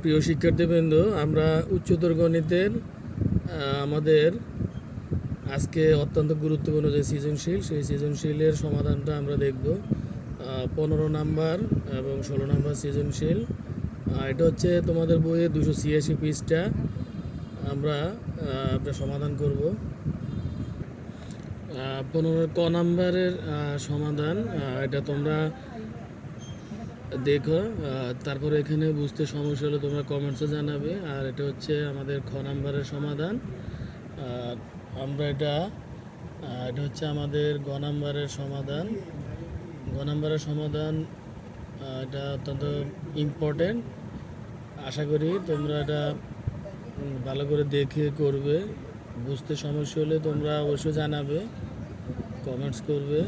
প্রিয় শিক্ষার্থীবৃন্দ, আমরা উচ্চতর গণিতের আমাদের আজকে অত্যন্ত গুরুত্বপূর্ণ যে সৃজনশীল, সেই সৃজনশীলের সমাধানটা আমরা দেখব। পনেরো নাম্বার এবং ষোলো নাম্বার সৃজনশীল। এটা হচ্ছে তোমাদের বইয়ে দুশো ছিয়াশি পৃষ্ঠা। আমরা একটা সমাধান করব। পনেরো, ক নাম্বারের সমাধান। এটা তোমরা দেখো তারপরে এখানে বুঝতে সমস্যা হলে তোমরা কমেন্টসে জানাবে। আর এটা হচ্ছে আমাদের খ নাম্বারের সমাধান। আর আমরা এটা এটা হচ্ছে আমাদের গ নাম্বারের সমাধান। গ নাম্বারের সমাধান এটা অত্যন্ত ইম্পর্টেন্ট আশা করি তোমরা এটা ভালো করে দেখে করবে। বুঝতে সমস্যা হলে তোমরা অবশ্যই জানাবে কমেন্টস করবে।